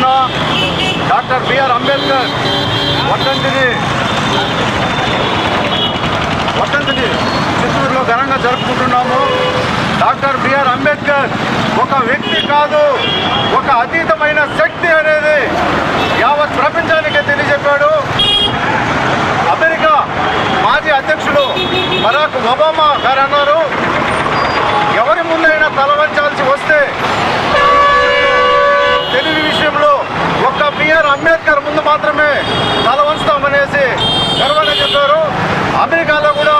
పుట్టిన doctor BR Ambedkar వర్ధంతిని. వర్ధంతిని చిత్తూరులో ఘనంగా జరుపుకుంటున్నాము. డాక్టర్ బిఆర్ అంబేద్కర్ ఒక వ్యక్తి కాదు ఒక అతీతమైన శక్తి అనేది యావత్ ప్రపంచానికే తెలియజెప్పాడు. అమెరికా మాజీ అధ్యక్షుడు బరాక్ ఒబామా గారు అన్నారు. ఎవరి ముందైనా తలవంచ అమెరికాలో కూడా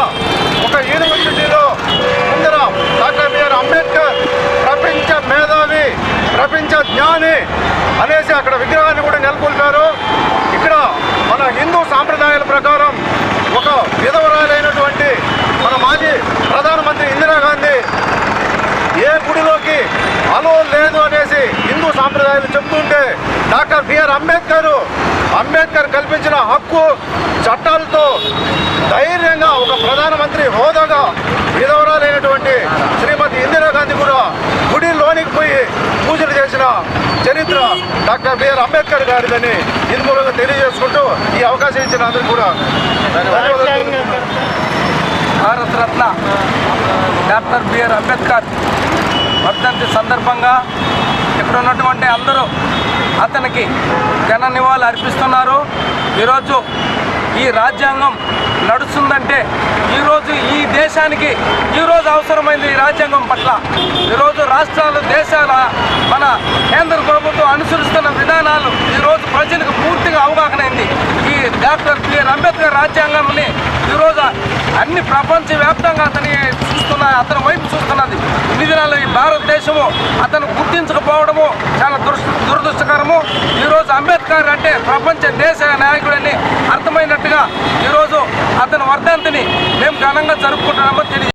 ఒక యూనివర్సిటీలో ముందర డాక్టర్ బిఆర్ అంబేద్కర్ ప్రపంచ మేధావి ప్రపంచ జ్ఞాని అనేసి అక్కడ విగ్రహాన్ని కూడా నెలకొల్పారు. ఇక్కడ మన హిందూ సాంప్రదాయాల ప్రకారం ఒక విధవరాలైనటువంటి మన మాజీ ప్రధానమంత్రి ఇందిరాగాంధీ ఏ గుడిలోకి అలో లేదు అనేసి హిందూ సాంప్రదాయాలు చెప్తుంటే డాక్టర్ బిఆర్ అంబేద్కర్. అంబేద్కర్ కల్పించిన హక్కు చట్టాలతో ధైర్యంగా ఒక ప్రధానమంత్రి హోదాగా విధవరాలైనటువంటి శ్రీమతి ఇందిరాగాంధీ కూడా గుడిలోనికి పోయి పూజలు చేసిన చరిత్ర డాక్టర్ బిఆర్ అంబేద్కర్ గారిదని ఇది మూలంగా తెలియజేసుకుంటూ ఈ అవకాశం ఇచ్చిన అందరికీ కూడా భారత రత్న డాక్టర్ బిఆర్ అంబేద్కర్ వర్ధంతి సందర్భంగా ఇక్కడ ఉన్నటువంటి అందరూ అతనికి ఘన నివాళులు అర్పిస్తున్నారు. ఈరోజు ఈ రాజ్యాంగం నడుస్తుందంటే ఈరోజు ఈ దేశానికి ఈరోజు అవసరమైంది ఈ రాజ్యాంగం పట్ల. ఈరోజు రాష్ట్రాలు దేశాల మన కేంద్ర ప్రభుత్వం అనుసరిస్తున్న విధానాలు ఈరోజు ప్రజలకు పూర్తిగా అవగాహన అయింది. ఈ డాక్టర్ బిఆర్ అంబేద్కర్ రాజ్యాంగంని ఈరోజు అన్ని ప్రపంచవ్యాప్తంగా అతని చూస్తున్న అతని వైపు చూస్తున్నది. ఇన్ని దినాలు ఈ భారతదేశము అతను గుర్తించకపోవడము చాలా దురదృష్టకరము. ఈరోజు అంబేద్కర్ అంటే ప్రపంచ దేశ నాయకుడని అర్థమైనట్టుగా ఈరోజు అతని వర్ధంతిని మేము ఘనంగా జరుపుకుంటున్నామో తెలియదు